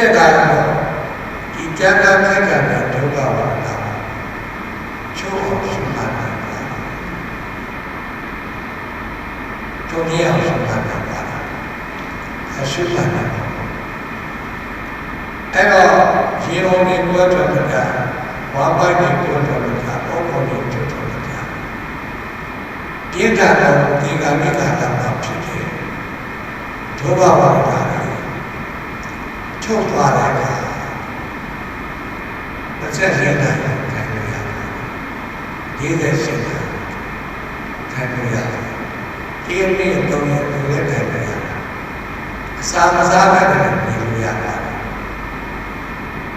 တဲ့အခါတော့ဒီကြမ်းတမ်းခက်ခံတဲ့ဒုက္ခဝါဒချိုးအောင်ရှုမှတ်နိုင်ပါချုံရအောင်ရှုမှတ်နိုင်ပါအရှုမှတ်နိုင်ပါအဲ့တော့ရေလုံးတွေပြောထွက်တာဝါပိုက်တွေပြောထွက်တာအောက်ပေါ်တွေပြောထွက်တာပြည့်တာတော့ဒီကမိကတာမှာဖြစ်တယ်ဒုက္ခဝါဒတွေချုပ်သွားတဲ့အခါမ ဆက်ရနိုင်ခိုင်းလို့ရတယ်ဒီတဲ့ရှင်းတာခိုင်းလို့ရတယ်ဒီနေ့တော့လည်းလည်းခိုင်းလို့ရတယ်အစာမစားဘဲနဲ့နေလို့ရပါတယ်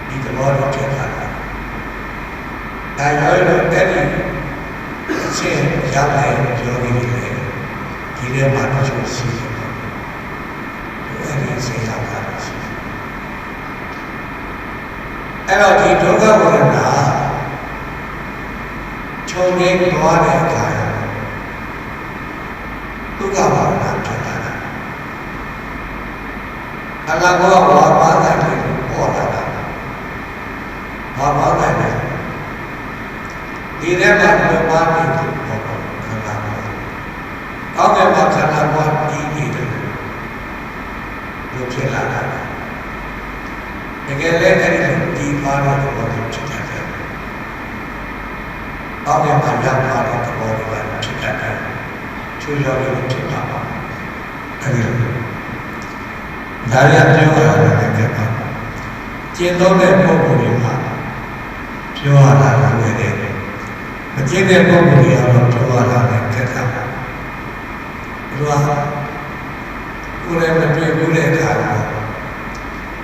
ဒီသဘောတော့ဖြစ်တာဒါရောလို့တဲ့ဒီအချင်းရောက်တဲ့ယောဂီတွေလည်းဒီထဲမှာတော့ရှိတယ်အဲ့ဒီအချင်းရောက်တာရှိတယ် အဲ့တော့ဒီဒုက္ခဝေဒနာခြုံငိမ့်သွားတဲ့အခါဒုက္ခဝေဒနာဖြစ်လာတာအလဘောဝါပါတိုင်းကိုပေါ်လာတာဘာပါတိုင်းလဲဒီထဲမှာဘယ်ပါနေလို့ပေါ်တော့ခန္ဓာဘောအောက်ကမှာခန္ဓာဘောတည်နေတယ်လို့ဖြစ်လာတာတကယ်လည်းအဲ့ဒီ ဒီပါတဲ့သဘောကိုဖြစ်တတ်တယ်အောက်ကမှာရောက်လာတဲ့သဘောတွေဖြစ်တတ်တယ်ချွေရော်တွေဖြစ်တာပါအဲ့ဒီလိုဒါရပြောရတာလည်းကဲပါကျင့်သုံးတဲ့ပုဂ္ဂိုလ်တွေမှာပြောရတာလည်းတယ်မကျင့်တဲ့ပုဂ္ဂိုလ်တွေကတော့ပြောရတာလည်းကဲတာပါဘုရားကိုယ်လည်းမတွေ့ဘူးတဲ့အခါတော့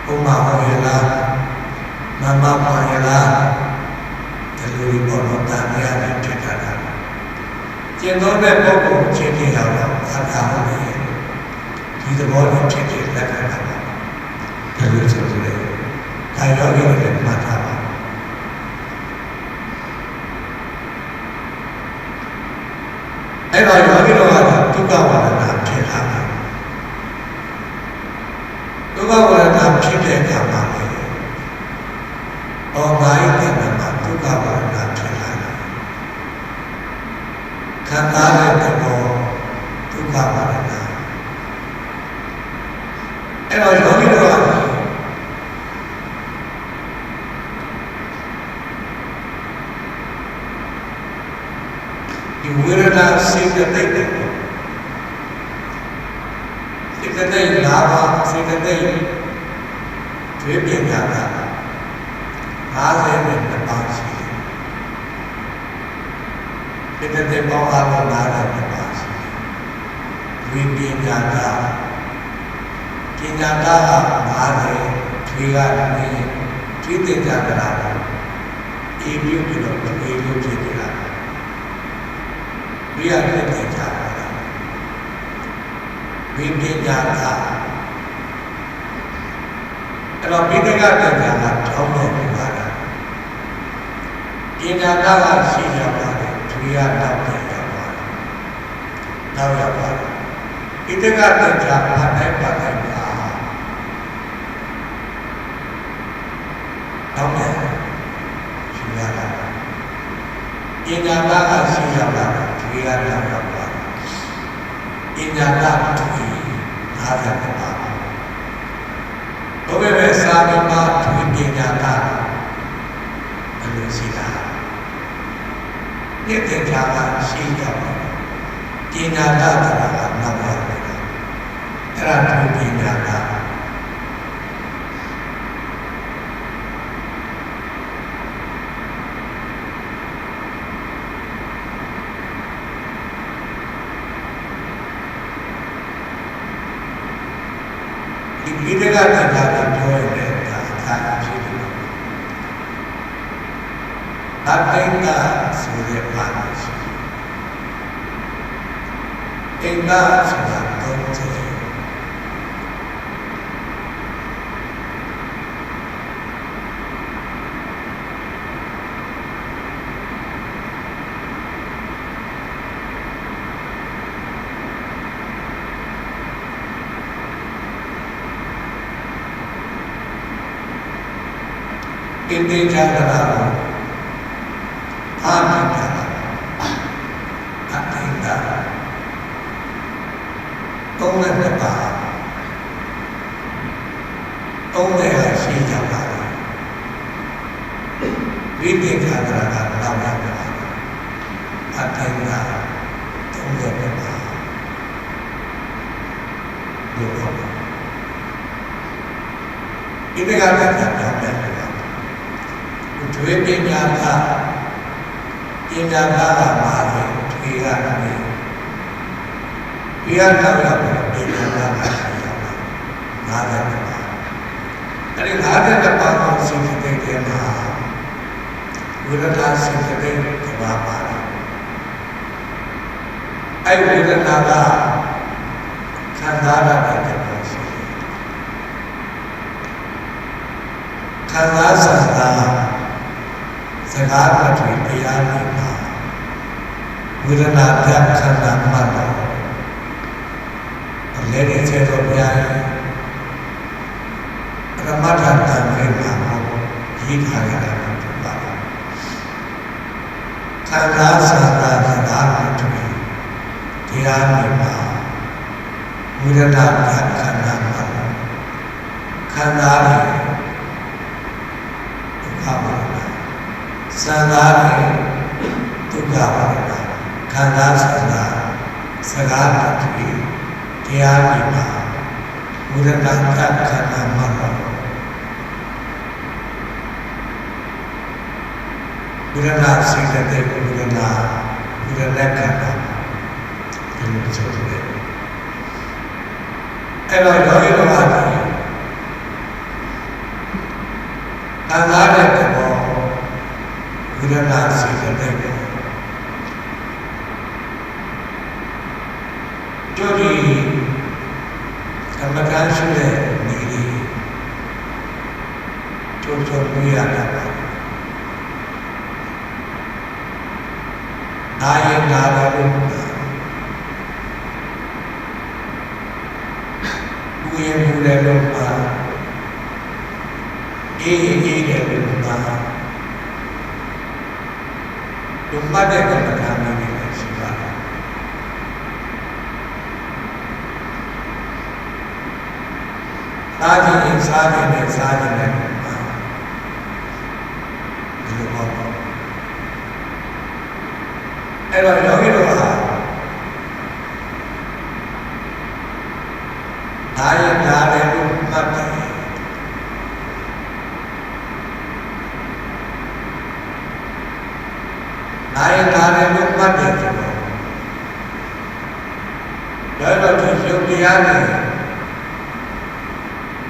ဘုမာဟောရလား မမပါရလားဒီလိုပေါ်တော့တာမရတဲ့ဖြစ်တာကျင့်သုံးတဲ့ပုဂ္ဂိုလ်ချင်းချင်းရောက်တော့အထာဟုတ်တယ်ဒီသဘောနဲ့ဖြစ်ဖြစ်လက်ခံတာပါဒါလို့ဆိုတယ်ဒါရောဂီတွေမှတ်ထားပါအဲ့တော့ယောဂီတို့ကတော့ဒုက္ခဝါဒနာဖြစ်လာတယ်ဒုက္ခဝါဒနာဖြစ်တဲ့အခါမှာလေဩငါရဲ့တဲ့မှာဒုက္ခဝါဒနာဖြစ်လာတယ်ခံစားတဲ့သဘောဒုက္ခဝါဒနာအဲ့တော့ယောဂီတို့က ဒီဝေဒနာစိတ်တဲ့တဲ့စိတ်တဲ့လာပါစိတ်တဲ့တွေးပညာက50နဲ့တပါးရှိတယ်စိတ်တဲ့ပေါင်းအားလုံး50နဲ့တပါးရှိတယ်ဝိပညာကပညာက50တွေးကနေတွေးတဲ့ကြတာအေးပြုပြီးတော့အေးလို့ဖြစ်နေတာဝိ ရဖြစ်တဲ့ကြတာဝိပညာကအဲ့တော့ပိဋကတရားကထောင်းတော့ပြပါလားပညာကကရှိရပါတယ်သူရတော့ပြန်ရပါတယ်နောက်ရပါတယ်ပိဋကတရားဖတ်နိုင်ပါနိုင်ပါနောက်ပြန်ရှိရတာပညာကကရှိရပါတယ်သူရတော့ရပါတယ်ပညာကသူအားရပါဘုရားပဲစာမမသူပညာကဘယ်လိုရှိတာမြင့်တဲ့ကြာကရှိကြပါ ပညာကတရားကနောက်ရတယ်အဲ့ဒါသူပညာကဒီပိဋက တရားကိုပြောရတဲ့အခါအခါဖြစ်တယ်အတိတ်ကဆိုတဲ့ပါလို့ရှိတယ်အင်္ဂါဆိုတာသုံးချက်အ အင်းသေးချာတာကိုအားပြတာအတိတ်ကသုံးလက်တစ်ပါးသုံးလက်ဟာရှိကြပါလားဝိသေခာတရာကနောက်ရောက်ပါအတိတ်ကသုံးလက်တစ်ပါးလို့ပြောတယ်ဒီကလည်းပြောပြတယ်ဒွေပညာကပညာကကပါလေထေရကနေ ဒီရတော့ရောက်ပြီးပညာကကရောက်လာငါးတဲ့ပါအဲ့ဒီငါးတဲ့ပါကိုစိတ်တဲ့တဲမှာဝိရ ဒစိတ်တဲ့ကဘာပါအဲ့ဝိရဒကခံစားရတဲ့ပေါ်ရှိတယ်ခံစားစတာစကားတော်တွေတရားတွေမှာဝိရဏပြခန္ဓာမှတ်တော့လည်းဒီကျေတော်ဘုရားရဲ့ပရမတ္ထတန်ခေမှာရေးထားရတာဖြစ်ပါတယ်ခန္ဓာစကားစကားတွေတရားတွေမှာဝိရဏပြခန္ဓာမှတ်ခန္ဓာတွေဒုက္ခပါစံသားနဲ့ဒုက္ခပါဒခန္ဓာစံသာစကားတတိတ ရားဒီမှာဘုရဏကခန္ဓာမှာတော့ဘုရဏစိတ်တဲ့ဘုရဏဘုရဏခန္ဓာဒီလိုဆိုတယ်အဲ့တော့ယောဂီတော်ဟာခန္ဓာတဲ့ဘောဝိရဏစိတ်တဲ့ပေါ့ကျိုးဒီကမ္မဋ္ဌာန်းရှိတဲ့နေလေးကျိုးကျိုးပြရတာပါနာယနာရလို့ဘူရင်ဘူတယ် လို့ပါအေးအေးတယ်လို့ပါဒုမတ်တဲ့ကမ္မထာမျိုးတွေလည်းရှိပါတယ်။ စားခြင်းနဲ့စားခြင်းနဲ့စားခြင်းနဲ့ဒီလိုပေါ့။အဲ့တော့ယောဂီတို့ဟာဒါရဒါလည်းလို့မှတ်တယ်နိုင်တာလည်းလို့မှတ်တယ်ဆိုတော့ဒါတော့ဒီယုတ်တရားနဲ့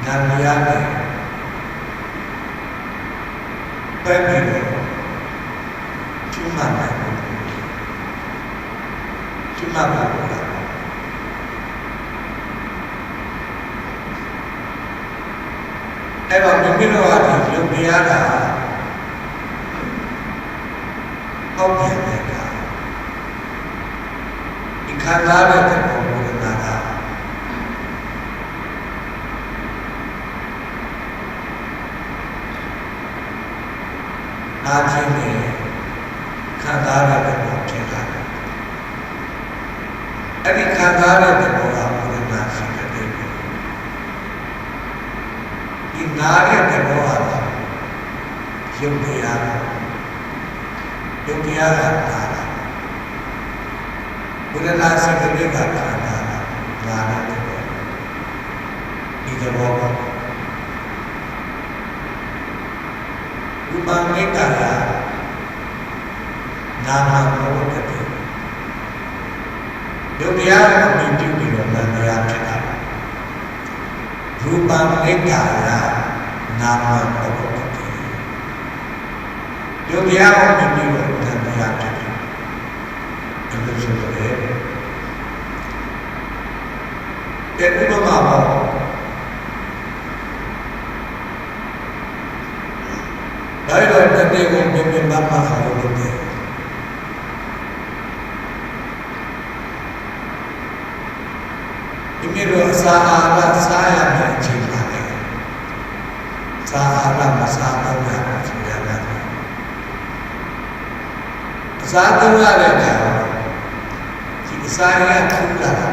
နာမတရားနဲ့ပဲပြီးတော့ကျွမ်းမှတ်တယ်ကျွမ်းမှတ်ပါဘူး အဲ့တော့မိမိတို့ကဒီယုတ်တရားကဟောက်ပြန်တဲ့အခါဒီခံစားတဲ့သဘောဝေဒနာကနာခြင်းနဲ့ခံစားတဲ့သဘောဖြစ်လာတယ်အဲ့ဒီခံစားတဲ့သဘောကဝေဒနာရှိတဲ့ ဒီနာတဲ့သဘောကယုတ်တရားယုတ်တရားကနာတာဘုရားစိတ်ကလေးကခန္ဓာနာတဲ့သဘောဒီ သဘောကဥပမေတ္တာနာမဘောတတိယုတ်တရားကိုမြင်ပြုပြီးတော့နာတရားဖြစ်တာရူပမေတ္တာနာမဘောတတိယုတ်တရားကိုမြင်ပြီးတော့နာတရားဖြစ်တယ်ဒီလိုဆိုတယ်တဲ့ဥပမာပေါ့ဒါရောတတိကိုမြင်မြင်မှမှအောင်လုပ်တယ်ဒီမျိုးအစာအာဟာရစားရမယ့်အချိန်ပါလေသာဟာရမစားတော့ရဘူးဆိုရတာအစားသုံးရတဲ့အခါဒီအစာရထူလာတာ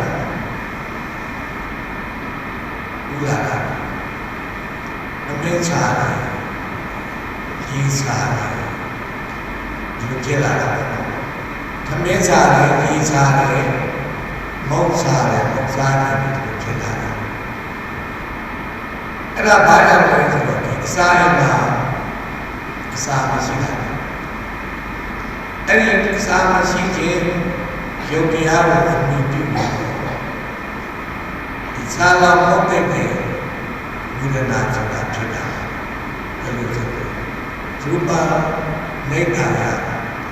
ထူလာတာမမေ့ချာတယ်ကြီးစားတယ်ဒီလိုဖြစ်လာတာသမင်းစားတယ်ကြီးစားတယ်မုတ်စားတယ်မုတ်စားတယ်ဒီလိုဖြစ်လာတာအဲ့ဒါဘာကြောင့်လဲဆိုတော့ဒီအ စာရမှာအစာမရှိတာအဲ့ဒီအစာမရှိခြင်းယုတ်တရားကိုအမိပြုတယ်ဒီစာလာမဟုတ်တဲ့ဝိဒနာဆိုတာဖြစ်တာအဲ့လိုဆိုရူပနေခါရ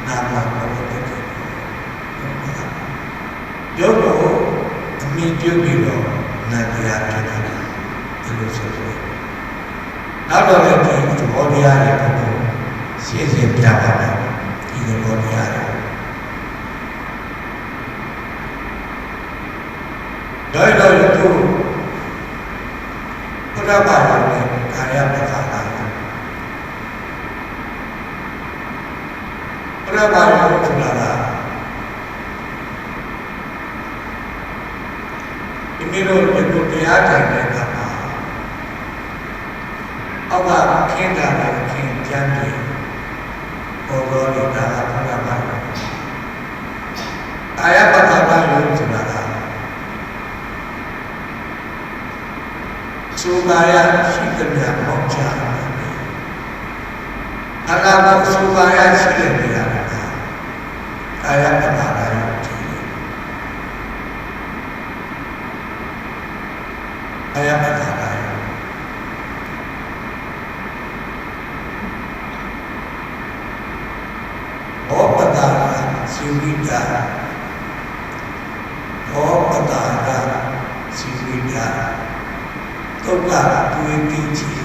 နာမဘောတဲ့ရုပ်ကိုအမိပြုပြီးတော့နာတရားဖြစ်တာအဲ့လိုဆိုရနောက်တော့လ ည်းဒီသဘောတရားတွေပေါ့ရှင်းရှင်းပြပါမယ်ဒီသဘောတရားတွေတော့တော့သူဘုရားဘာသာနဲ့ကာယပက္ခတာဘုရားဘာသာကိုဆိုတာကဒီလိုလိုတရားထိုင်တဲ့အခါမှာ အောက်ကခင်းတာလည်းခင်းကြမ်းတယ်ပေါ်တော်နေတာကဘုရားဘာသာကာယပက္ခတာလို့ဆိုတာကသုကာယရှိတဲ့မြတ်မောချာအနာမသုကာယရှိတဲ့နေရာကကာယပတာရယုတ်တိကာယပတာရယုတ်ဘောပတာရ စီဝိတာဘောပတာရစီဝိတာဒုက္ခတွေးပြီးကြည့်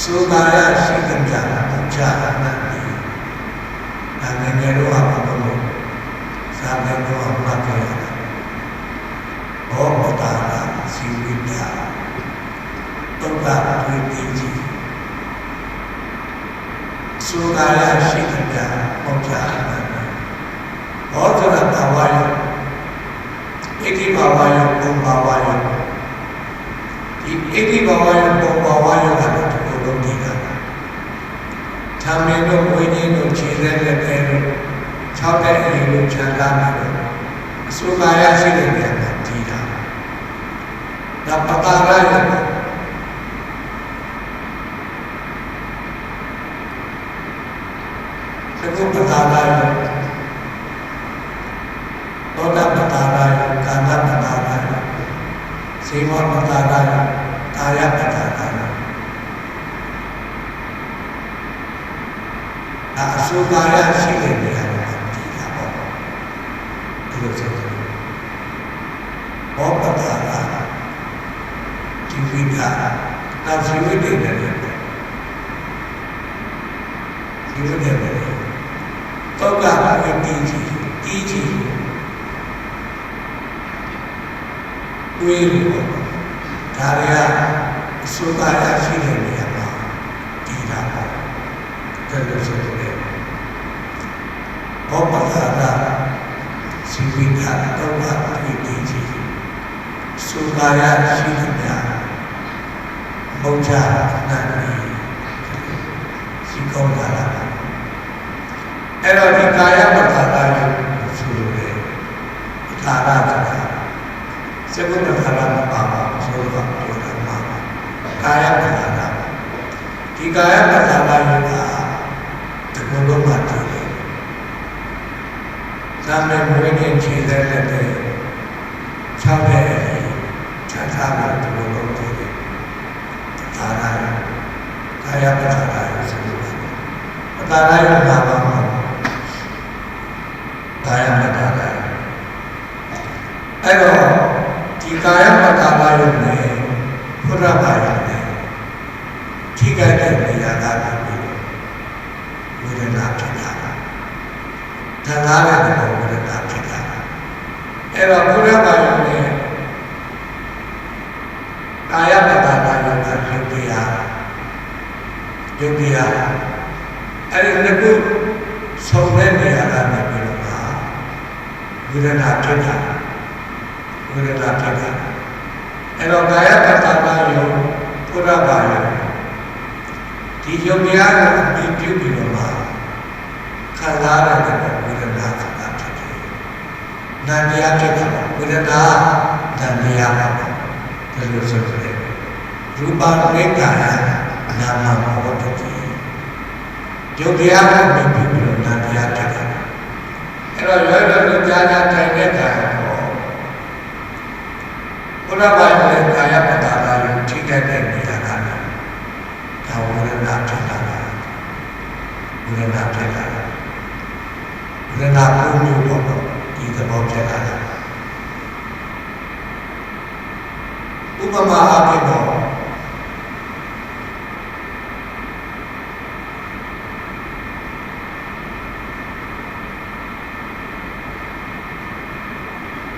သုကာယရှိတဲ့မြတ်မောချာအနတ်ဒီဒါငယ်ငယ်တော့အမလို့သာမေတော့အမကရဘောပတာရစီဝိတာဒုက္ခတွေးပြီးကြည့်သုကာယရှိတဲ့မြတ်မောချာ အနတ်ဘောဇရဘာဝယဣတိဘာဝယဘုံဘာဝယဒီဣတိဘဝယပုံဘဝယကတော့ဒီလိုလုပ်နေတာ။သာမင်းတို့ဝိညာဉ်တို့ခြေသက်လက်သေးတို့၆တဲ့အရင်တို့ခြံလာပြီးတော့အစုကာယရှိတဲ့နေရာမှာတည်တာ။ဒါပတာရယ သကုပတာရယသောတာပတာရယကာမပတာရယစေဝပတာရယကာယပတာရယအအစုကာယရှိတဲ့နေရာမှာဒီတာပေါ့ဒီလိုဆိုတယ်ဘောပတာရဒီဝိဒါနောက်ဇီဝိတ္တေနဲ့ဇီဝိတ္တေနဲ့တောကဝိတ္တိကြီးတီးကြီးတွေးလို့ဒါတွေကအစုကာယရှိတဲ့နေရာမှာတည်တာပေါ့တယ်လို့ဆိုတယ်ဘောပတာရစီဝိတာတော့ကပြည့်တည်ကြီးစုကာယရှိတဲ့နေရာမုံချနာနေစီကောင်းလာတာအဲ့တော့ဒီကာယပတာရဆိုလို့လေ ကာရဆိုတာစေကုဏခရမပါပါဆိုတော့ပြောတာမှာကာယပဒါနာဒီကာယပဒါနာယုကတကုလုံးမှာတည်တယ်။သာမေမွေးနေခြေတဲ့လက်တဲ့၆တဲ့ခြားထားပြီးတကုလုံးတည်တယ်။ဒါနာကာယပဒါနာယုဆိုလို့ပဒါနာယုနာပါမှာကာယပဒါနာယုအဲ့တော့ဒီ ကာယပတာလာယုံနဲ့ဘုရားဘာယုံနဲ့ထိခိုက်တဲ့နေရာကပြီးဝေဒနာဖြစ်တာ။ဒါနာတဲ့ဘောဝေဒနာဖြစ်တာ။အဲ့တော့ဘုရားဘာယုံနဲ့ကာယပတာလာယုံကရုပ်တရားယုတ်တရားအဲ့ဒီနှစ်ခုဆုံးတဲ့နေရာကနေပြီးတော့မှဝိရဏဖြစ်တာ ဝိရဏဖြစ်တာအဲ့တော့ကာယပတ္တနာယုံဘုရားဘာယုံဒီယုံတရားကိုအမြင်ပြုပြီးတော့မှခံစားရတဲ့ဝိရဏခန္ဓာဖြစ်တယ်။နာတရားဖြစ်တာဝိရဏနာတရားပါဘယ်လိုဆိုလဲရူပဝိကာယနာမဘောတတိယုတ်တရားကိုမြင်ပြီးတော့နာတရားဖြစ်တာအဲ့တော့ရောရောတို့ကြားကြားတိုင်တဲ့ခါတော့ ဘုရားဘာရဲ့ကာယပတ္တာနာကိုထိခိုက်တဲ့နေရာကဒါဝရဏဖြစ်တာဝရဏဖြစ်တာဝရဏကိုမျိုးတော့ဒီသဘောဖြစ်လာတာဥပမာအဖြစ်တော့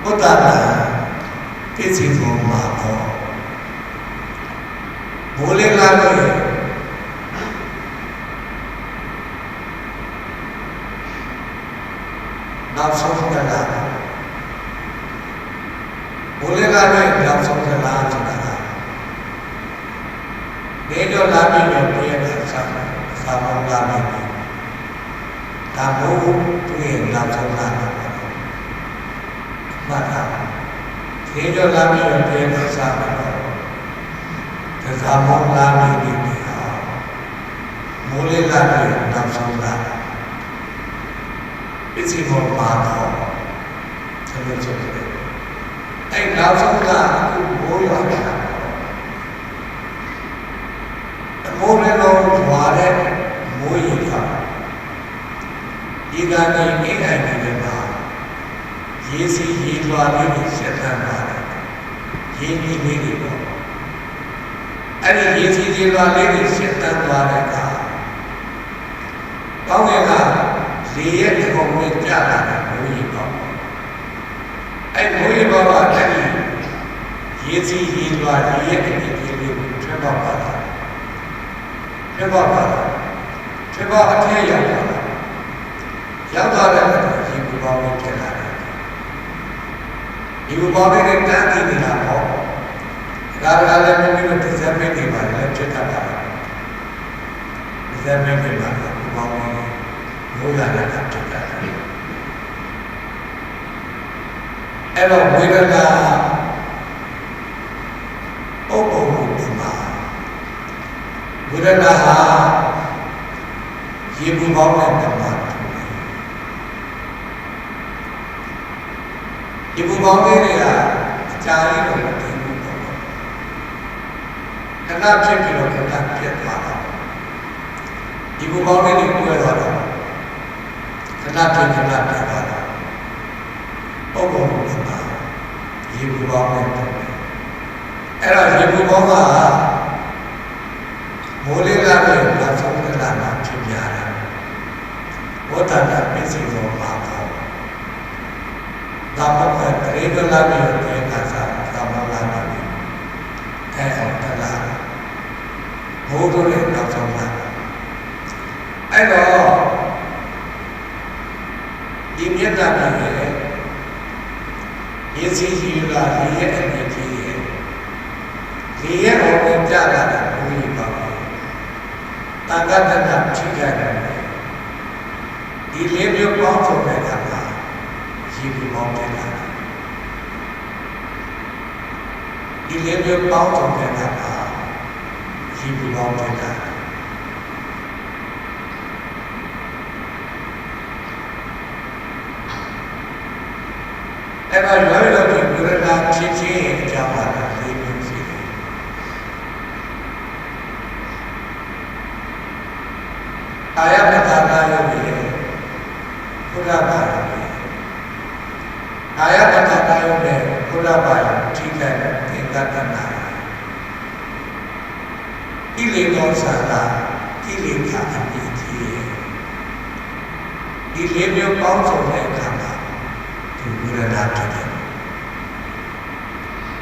ဘုဒ္ဓဘာပြ ည့်စုံဖို့မှာတော့ဘိုးလေးလာလို့နောက်ဆုံးကလာဘိုးလေးလာလို့နောက်ဆုံးကလာဆိုတာကနေတော့လာပြီးတော့ပြည့်တဲ့စာစာမောလာပြီးဒါမို့သူရဲ့နောက်ဆုံးလာ တော့မှတ်တာနေတော့လာပြီးတော့ပြည့်တဲ့စာတော့ဒါစာမောလာပြီးပြီးတော့မိုးလေးလာပြီးနောက်ဆုံးလာပစ္စည်းပေါ်ပါတော့ဆက်လို့ဆိုတယ်အဲ့နောက်ဆုံးကအခုမိုးရွာနေတာမိုးလည်းတော့ရွာတဲ့မိုးရေကဒီကနေအိမ်အိမ်တွေမှာရေစီရေလွှာလေးတွေဆက်သမ်းပါတယ် ရေမီလေးတွေပေါ့အဲ့ဒီရေစီရေလွှာလေးတွေဆက်သမ်းသွားတဲ့အခါကောင်းကင်ကလေရဲ့အကုန်ဝင်ကြလာတဲ့မိုးရေပေါ့အဲ့မိုးရေပေါ့ကအဲ့ဒီရေစီရေလွှာရေရဲ့အပြင်လေးကိုထွက်ပေါက်ပါတာဖြစ်ပါပါဖြစ်ပါအထက်ရောက်ပါရောက်သွားတဲ့အခါဒီဘူပေါင်းလေးဖြစ်လာတယ်ဒီဘူပေါင်းလေးနဲ့တန်းတည်နေတာပေါ့ ဒါကလည်းမိမိတို့ဒီဇက်မိတ်တွေပါလည်းဖြစ်တတ်တာဒီဇက်မိတ်တွေပါဘူပေါင်းလေးမိုးရတဲ့အခါဖြစ်တတ်တယ်အဲ့တော့ဝေဒနာပုပ္ပုဒီမှာဝိရဏဟာရေပူပေါင်းတဲ့ဓမ္မရေပူပေါင်းလေးတွေကအကြာကြီးတော့မတည်ဘူးပေါ့ ခဏဖြစ်ပြီးတော့ခဏပြတ်သွားတာရေပူပေါင်းလေးတွေကွဲသွားတာခဏဖြစ်ခဏပြတ်သွားတာပုဂ္ဂိုလ်ကရေပူပေါင်းတဲ့အဲ့တော့ရေပူပေါင်းကမိုးလေးလာတဲ့နောက်ဆုံးကလာမှဖြစ်ပြတယ်။ဘောဓတာပြည့်စုံသောပါတော့ဒါမှမဟုတ်တရေကလာပြီးတဲ့ကစားဒါမှလာတယ်။အဲ အောင်တလားမိုးတို့ရဲ့နောက်ဆုံးလာအဲ့တော့ဒီမြတ်တာပြည်ရဲ့ရည်စည်းကြီးလာဒီရဲ့အမြင့်ကြီးရဲ့ဒီရဲ့ဟောကိုပြလာတာဘုရားပါတန်ခါတတ်တာထိခိုက်တယ်ဒီလေးမျိုးပေါင်းစုံတဲ့အခါမှာရည်ပြီးပေါင်းတဲ့အခါဒီလေးမျိုးပေါင်းစုံတဲ့အခါမှာ ရည်ပြီးပေါင်းတဲ့အခါအဲ့တော့ရွာရတော့ဒီဘုရားဖြစ်ခြင်းအကြောင်းပါလေးမျိုးရှိတယ်ကာယပတ္တာနာယုတ်ရဲ့ဘုရားပါကာယပတ္တာနာယုတ်နဲ့ဘုရားပါထိခိုက်သင်္ကတနာကိ လေသာသာတာကိလေသာအမြင့်ကြီးရဲ့ဒီလေးမျိုးပေါင်းစုံတဲ့အခါမှာဒီဘုရားဖြစ်တယ်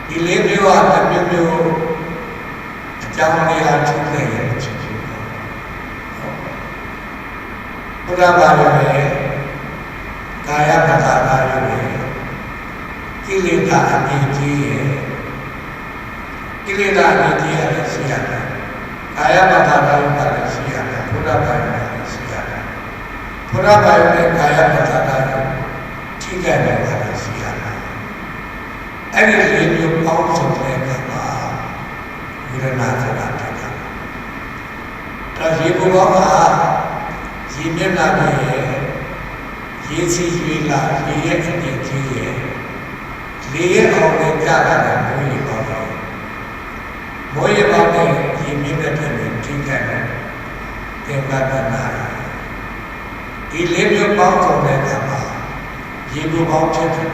ဒီလေးမျိုးဟာတစ်မျိုးမျိုးအကြောင်းတရားထုတ်တဲ့ရဲ့ဖြစ်ဖြစ်ပေါ့ဘုရားဘာလို့လဲကာယပတ္တာဘာလို့လဲကိလေသာအမြင့်ကြီးရဲ့ကိလေသာအမြင့်ကြီးရတယ်ရှိရတယ် ကာယပတ္တာဘာလို့လည်းရှိရတယ်ဘုရားဘာလို့လည်းရှိရတယ်ဘုရားဘာလို့လဲကာယပတ္တာဘာလို့ထိခိုက်နေတာလည်းရှိရတယ်အဲ့ဒီလေးမျိုးပေါင်းစုံတဲ့အခါမှာဝိရဏဆိုတာဖြစ်တာတော့ရေဘုရားကရေမျက်နှာပဲရေစီရွေလာရေရဲ့အမြင့်ကြီးရဲ့လေရဲ့အောင်နဲ့ကြာတာလည်းမိုးရေပေါင်းတယ်မိုးရေပေါင်းတဲ့ ရေမြင့်တဲ့ဖြစ်နေထိခိုက်တယ်သင်္ကတနာဒီလေးမျိုးပေါင်းစုံတဲ့အခါမှာရေဘုပေါင်းဖြစ်တယ်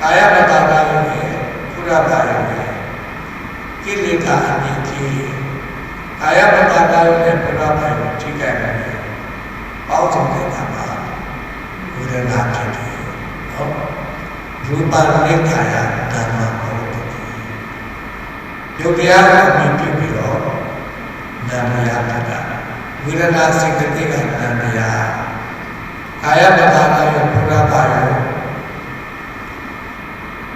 ကာယပတ္တာကရုံနဲ့ဘုရားပါရုံနဲ့ကိလေသာအမြင့်ကြီးကာယပတ္တာကရုံနဲ့ဘုရားပါရုံထိခိုက်တယ်ပေါင်းစုံတဲ့အခါမှာဝိရဏဖြစ်တယ်နော်ရူပနိခာယဓမ္မဘောဓိယုတ်တရားကိုအမြင်ပြုပြီး တော့နာမယဖြစ်တာဝိရဏစိတ်တိကနာမယကာယပတ္တာကရုံဘုရားပါရုံ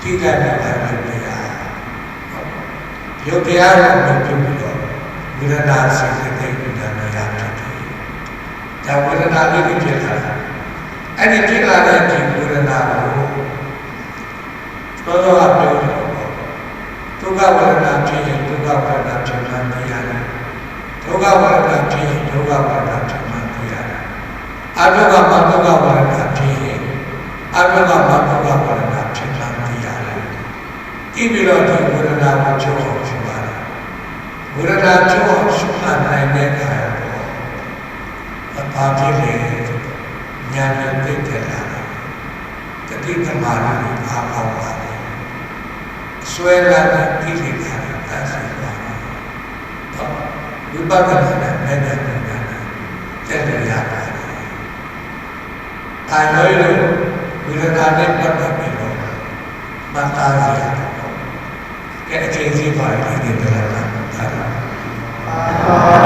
ထိခိုက်တဲ့ဘာဖြစ်တရားယုတ်တရားကိုအမြင်ပြုပြီးတော့ဝိရဏစိတ်တိကနာမယဖြစ်တယ်ဒါဝေဒနာလေးတွေဖြစ်လာတာအဲ့ဒီဖြစ်လာတဲ့ဒီဝေဒနာကိုသောသောကပြောတယ်ဒုက္ခဝေဒနာဖြစ်ရင်ဒုက္ခဝေဒနာဖြစ်မှသိရတယ် ဒုက္ခဝေဒနာဖြစ်ရင်ဒုက္ခဝေဒနာဖြစ်မှသိရတယ်အဒုက္ခမဒုက္ခဝေဒနာဖြစ်ရင်အဒုက္ခမဒုက္ခဝေဒနာဖြစ်မှသိရတယ်ဒီပြီးတော့ဒီဝေဒနာကိုချုပ်အောင်ရှုရတယ်ဝေဒနာချုပ်အောင်ရှုမှတ်နိုင်တဲ့အခါဘာဖြစ်လဲဉာဏ်နဲ့သိတဲ့လာတတိကမာရကိုအားပေါပါလေဆွဲလာတဲ့ကိလေသာတွေတတ်စီပါတော့ ವಿಭಾಗನ ಜನರಿಗೆ ตายน้อยลงมีราคาเล่นก็แบบไม่ลงมัาตาเสียแกเจนซีบไปที่เดือนละครั้ง